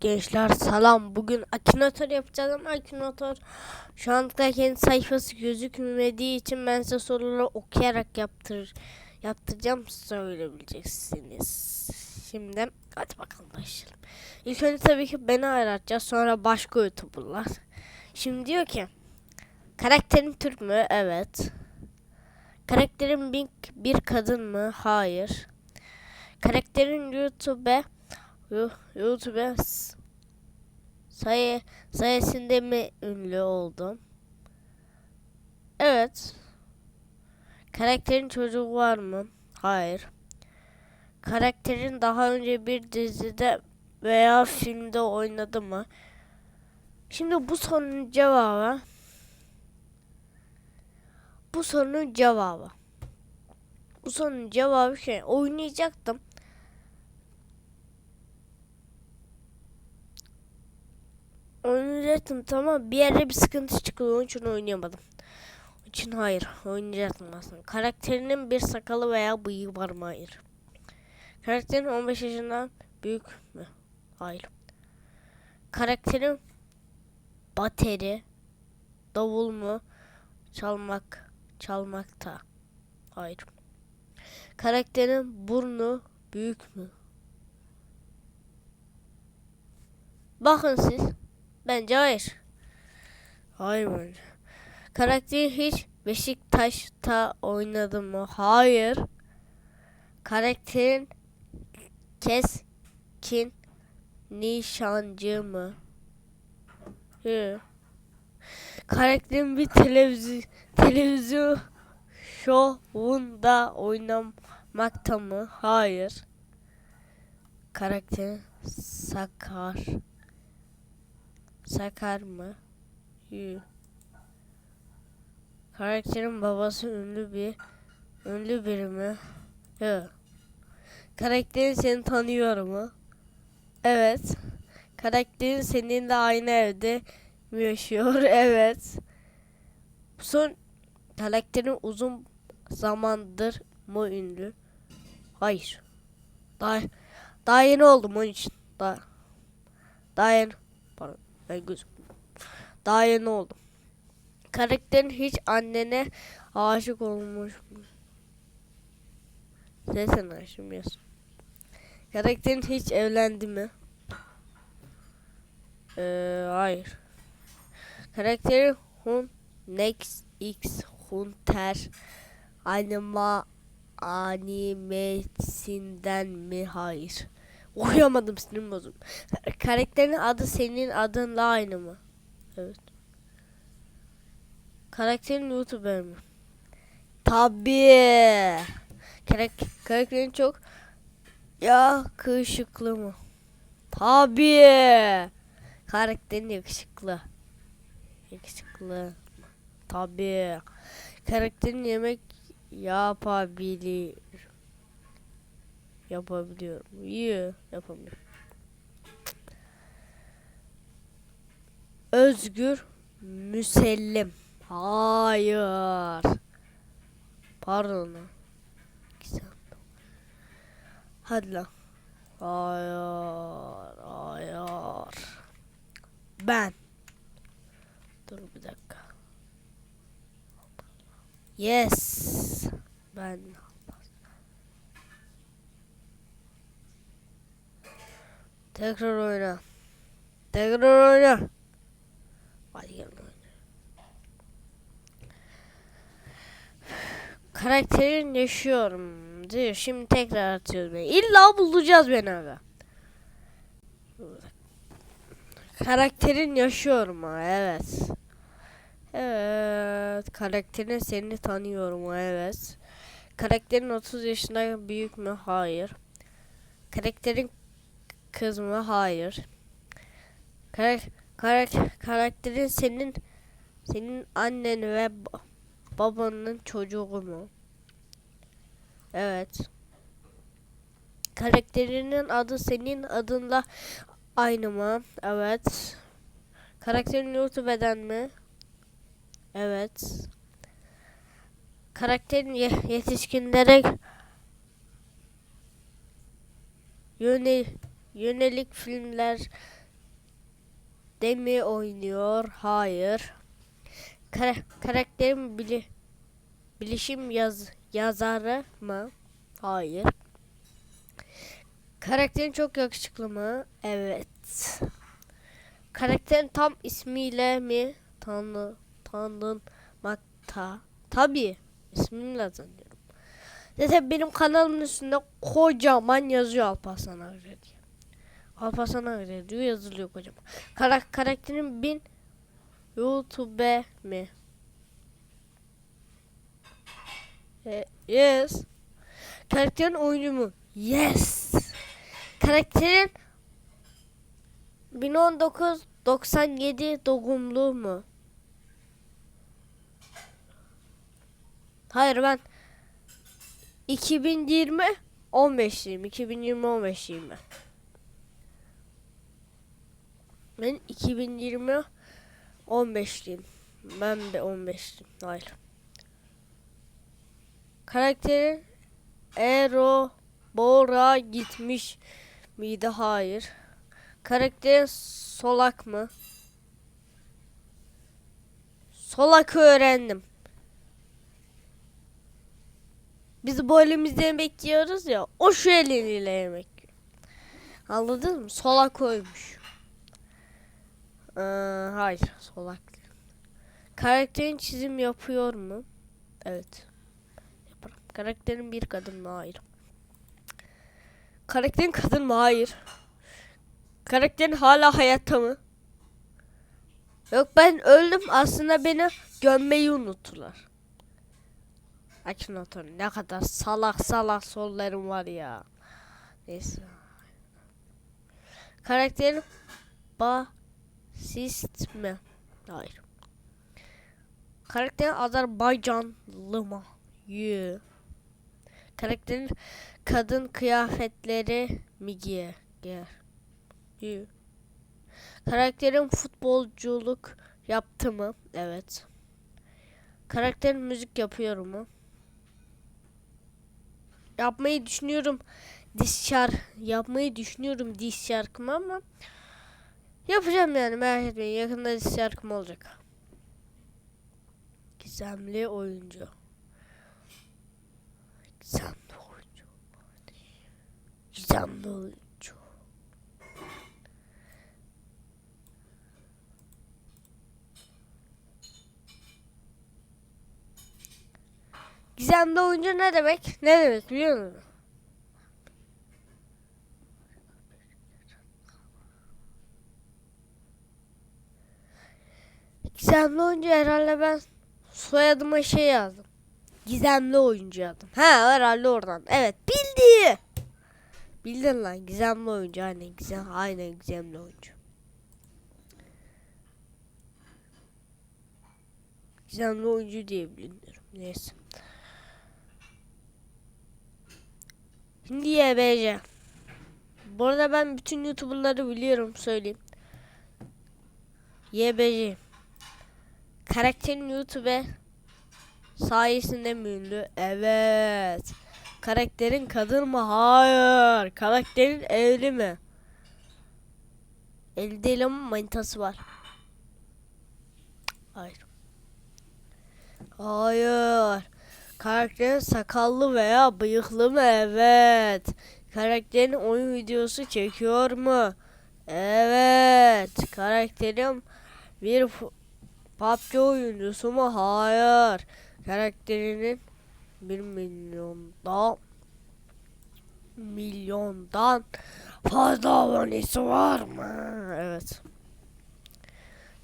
Gençler selam. Bugün Akinator yapacağız ama Akinator şu anda kendi sayfası gözükmediği için ben size soruları okuyarak yaptır yaptıracağım söyleyebileceksiniz. Şimdi hadi bakalım başlayalım. İlk önce tabii ki beni aratacağız. Sonra başka youtuberlar. Şimdi diyor ki karakterin Türk mü? Evet. Karakterin bir, bir kadın mı? Hayır. Karakterin YouTube Yu- YouTube sayı sayesinde mi ünlü oldum? Evet. Karakterin çocuğu var mı? Hayır. Karakterin daha önce bir dizide veya filmde oynadı mı? Şimdi bu sorunun cevabı bu sorunun cevabı bu sorunun cevabı şey oynayacaktım. Oynayacaktım tamam bir yerde bir sıkıntı çıktı onun için oynayamadım. Onun için hayır oynayacaktım aslında. Karakterinin bir sakalı veya bıyığı var mı? Hayır. Karakterin 15 yaşından büyük mü? Hayır. Karakterin bateri, davul mu? Çalmak, çalmakta. Hayır. Karakterin burnu büyük mü? Bakın siz. Bence hayır. Hayır bence. Karakteri hiç Beşiktaş'ta oynadı mı? Hayır. Karakterin keskin nişancı mı? Hayır. Karakterin bir televizyon televizyon şovunda oynamakta mı? Hayır. Karakterin sakar Sakar mı? Yu. Karakterin babası ünlü bir ünlü biri mi? Yok. Karakterin seni tanıyor mu? Evet. Karakterin seninle aynı evde mi yaşıyor? Evet. Son karakterin uzun zamandır mı ünlü? Hayır. Daha daha yeni oldum onun için. Daha daha yeni. Pardon. Ben göz Daha yeni oldum. Karakterin hiç annene aşık olmuş mu? Zaten yaz. Karakterin hiç evlendi mi? Ee, hayır. Karakterin Hun Next X Hunter anima animesinden mi? Hayır. Okuyamadım sinirim bozuk. Karakterin adı senin adınla aynı mı? Evet. Karakterin YouTuber mi? Tabii. Karak karakterin çok yakışıklı mı? Tabii. Karakterin yakışıklı. Yakışıklı. Tabii. Karakterin yemek yapabilir. Yapabiliyorum. İyi yapamıyorum. Özgür Müsellim. Hayır. Pardon. Hadi lan. Hayır. Hayır. Ben. Dur bir dakika. Yes. Ben. Tekrar oyna. Tekrar oyna. Hadi gel oyna. Karakterin yaşıyorum diyor. Şimdi tekrar atıyoruz beni. İlla bulacağız beni abi. Karakterin yaşıyorum ha evet. Evet. Karakterin seni tanıyorum ha evet. Karakterin 30 yaşında büyük mü? Hayır. Karakterin kız mı? Hayır. Karak karak karakterin senin senin annen ve ba- babanın çocuğu mu? Evet. Karakterinin adı senin adınla aynı mı? Evet. Karakterin YouTube'den mi? Evet. Karakterin ye- yetişkinlere yöne yönelik filmler mi oynuyor? Hayır. Kara- karakterin bili bilişim yaz yazarı mı? Hayır. Karakterin çok yakışıklı mı? Evet. Karakterin tam ismiyle mi tanı tanınmakta? Tabii. İsmimle tanıyorum. Zaten benim kanalımın üstünde kocaman yazıyor Alparslan Agre diye. Alparslan Agre diyor yazılıyor kocaman. Kara karakterin bin YouTube mi? E, yes. Karakterin oyuncu mu? Yes. Karakterin 1997 doğumlu mu? Hayır ben 2020 15'liyim. 2020 15'liyim ben. Ben 2020 15'liyim. Ben de 15'liyim. Hayır. Karakterin Ero Bora gitmiş miydi? Hayır. Karakterin solak mı? Solak öğrendim. Biz bu elimizde yemek yiyoruz ya. O şu eliyle yemek. Anladın mı? Solak koymuş. Ee, hayır. Solak. Karakterin çizim yapıyor mu? Evet. Yaparım. Karakterin bir kadın mı? Hayır. Karakterin kadın mı? Hayır. Karakterin hala hayatta mı? Yok ben öldüm. Aslında beni gömmeyi unuttular. Akinator ne kadar salak salak sollarım var ya. Neyse. Karakterin basist mi? Hayır. Karakterin Azerbaycanlı mı? Yoo. Karakterin kadın kıyafetleri mi giyer? Giyer. Karakterin futbolculuk yaptı mı? Evet. Karakterin müzik yapıyor mu? Yapmayı düşünüyorum. Diş şarkı yapmayı düşünüyorum diş şarkımı ama yapacağım yani merak etmeyin. Yakında şarkım olacak. Gizemli oyuncu. Gizemli oyuncu. Gizemli oyuncu. Gizemli oyuncu ne demek? Ne demek biliyor musun? Gizemli oyuncu herhalde ben soyadıma şey yazdım. Gizemli oyuncu yazdım. Ha herhalde oradan. Evet bildi. Bildin lan gizemli oyuncu aynen gizem aynen gizemli oyuncu. Gizemli oyuncu diye biliniyorum. Neyse. Şimdi YBC. Bu arada ben bütün YouTuber'ları biliyorum söyleyeyim. YBC. Karakterin YouTube sayesinde mi ünlü? Evet. Karakterin kadın mı? Hayır. Karakterin evli mi? Evli değil ama manitası var. Hayır. Hayır. Karakterin sakallı veya bıyıklı mı? Evet. Karakterin oyun videosu çekiyor mu? Evet. Karakterim bir PUBG oyuncusu mu? Hayır. Karakterinin bir milyonda milyondan fazla abonesi var mı? Evet.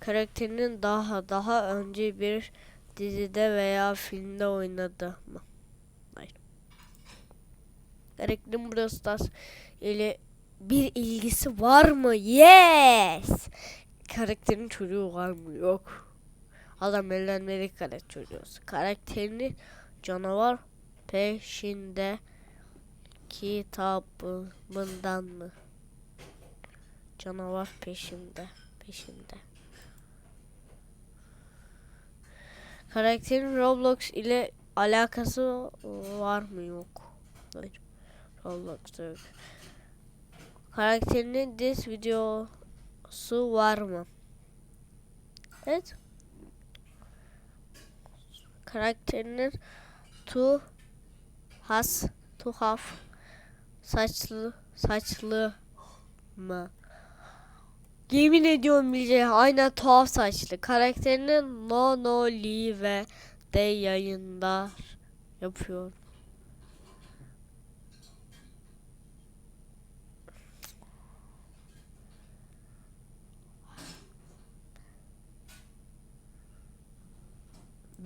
Karakterinin daha daha önce bir dizide veya filmde oynadı mı? Hayır. Karakterin Stars ile bir ilgisi var mı? Yes. Karakterin çocuğu var mı? Yok. Adam evlenmeli karakter çocuğu. Karakterini canavar peşinde kitabından mı? Canavar peşinde. Peşinde. Karakterin Roblox ile alakası var mı? Yok. Hayır. Roblox yok. Karakterinin diz videosu var mı? Evet. Karakterinin tu has tuhaf saçlı saçlı mı? Yemin ediyorum bileceğim. Aynen tuhaf saçlı. Karakterinin no no li ve de yayında yapıyor.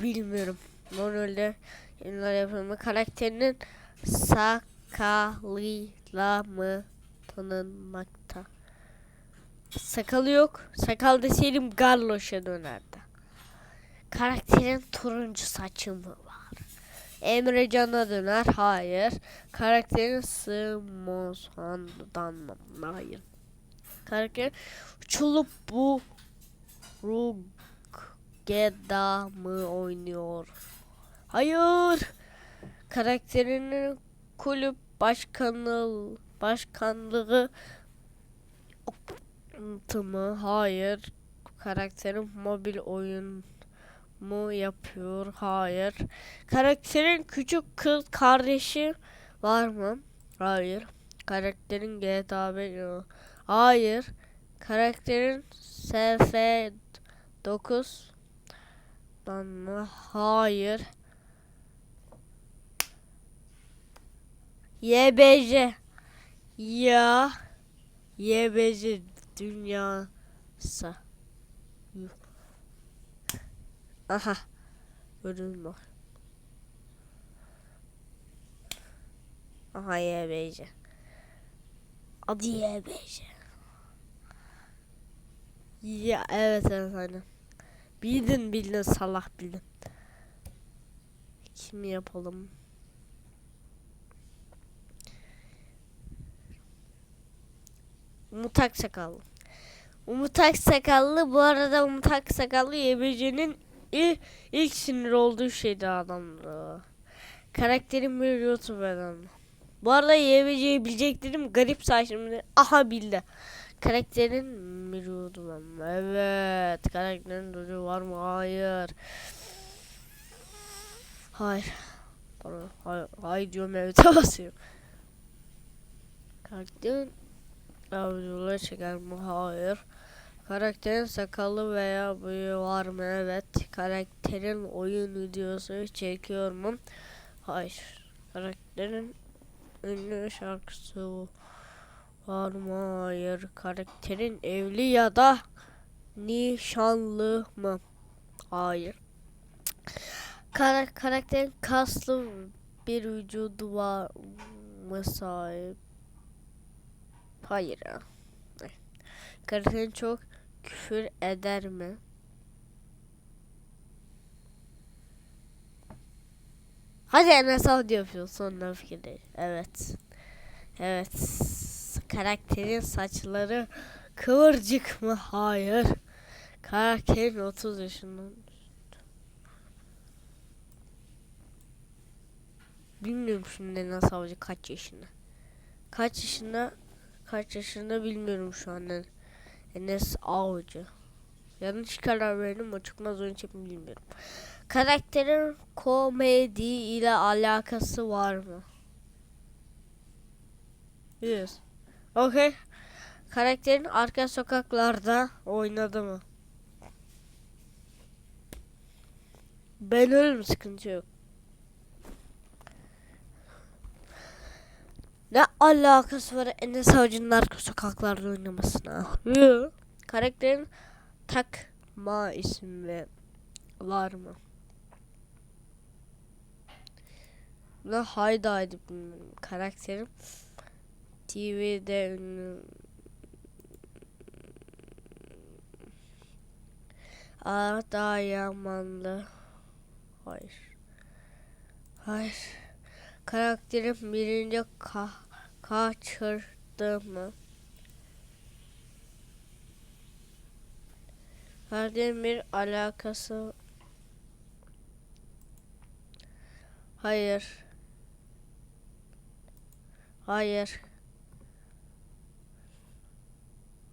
Bilmiyorum. Normalde yayınlar yapımı karakterinin sakalıyla mı tanınmakta? Sakalı yok. Sakal deseydim Garloş'a dönerdi. Karakterin turuncu saçı mı var? Emre Can'a döner. Hayır. Karakterin Sımozhan'dan mı? Hayır. Karakter uçulup bu Rugeda mı oynuyor? Hayır. Karakterinin kulüp başkanı başkanlığı mı? Hayır. Karakterin mobil oyun mu yapıyor? Hayır. Karakterin küçük kız kardeşi var mı? Hayır. Karakterin GTA 5 Hayır. Karakterin SF9 Dan mı? Hayır. YBC Ya YBC dünyası. Aha. Gördün mü? Aha YBC. Adı YBC. Ya evet evet aynen. Bildin bildin salak bildin. Kim yapalım? Umut Aksakallı. Umut Aksakallı bu arada Umut Aksakallı YBC'nin ilk, ilk sinir olduğu şeydi adamdı. Karakterim bir YouTuber'dan. Bu arada YBC'yi bileceklerim garip saçımda. Aha bildi. Karakterin bir YouTuber. Evet. Karakterin çocuğu var mı? Hayır. Hayır. Pardon. Hayır, hayır diyorum evet basıyorum. Karakterin Avcılar çeker mi? Hayır. Karakterin sakalı veya bıyığı var mı? Evet. Karakterin oyun videosu çekiyor mu? Hayır. Karakterin ünlü şarkısı var mı? Hayır. Karakterin evli ya da nişanlı mı? Hayır. Kar karakterin kaslı bir vücudu var mı sahip? Hayır. Karakterin çok küfür eder mi? Hadi Enes Avcı yapıyor sonra fikirde. Evet. Evet. Karakterin saçları kıvırcık mı? Hayır. Karakterin 30 yaşından. Bilmiyorum şimdi Enes Avcı kaç yaşında. Kaç yaşında kaç yaşında bilmiyorum şu an. Enes Avcı. Yanlış karar verdim o çıkmaz için bilmiyorum. Karakterin komedi ile alakası var mı? Yes. Okay. Karakterin arka sokaklarda oynadı mı? Ben ölüm sıkıntı yok. Ne alakası var Enes Avcı'nın arka sokaklarda oynamasına? Karakterin takma ismi var mı? Ne haydi bilmiyorum. Karakterim TV'de ünlü. Arda Yamanlı Hayır. Hayır. Karakterim birinci ka kaçırdı mı? Karakterin bir alakası Hayır. Hayır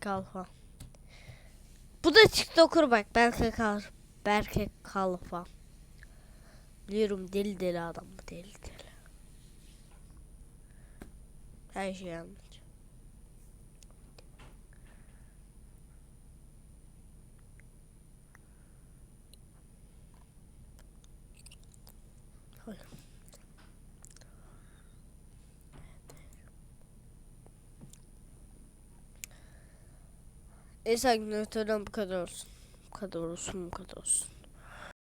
Kalfa. Bu da TikToker bak. Berke Kalfa. Berke Kalfa. Biliyorum deli deli adam deli deli. Her şeyi anlatacağım. Neyse arkadaşlar bu kadar olsun. Bu kadar.